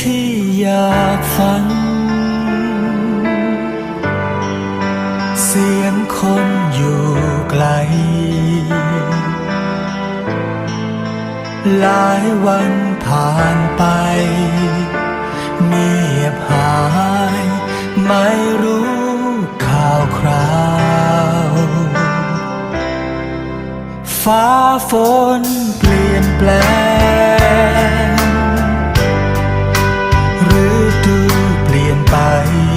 ที่อยากฝัน เสียงคนอยู่ไกล หลายวันผ่านไป เงียบหาย ไม่รู้ข่าวคราว ฟ้าฝนเปลี่ยนแปลง 白。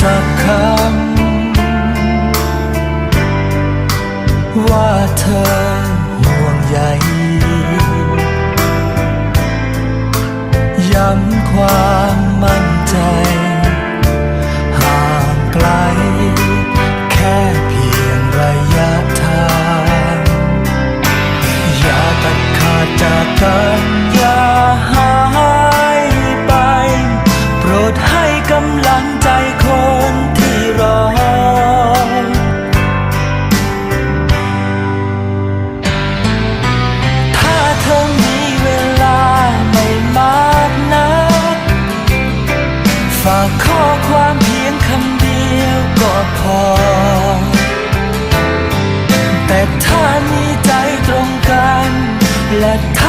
สักคำว่าเธอห่วงใยย้ำความ และท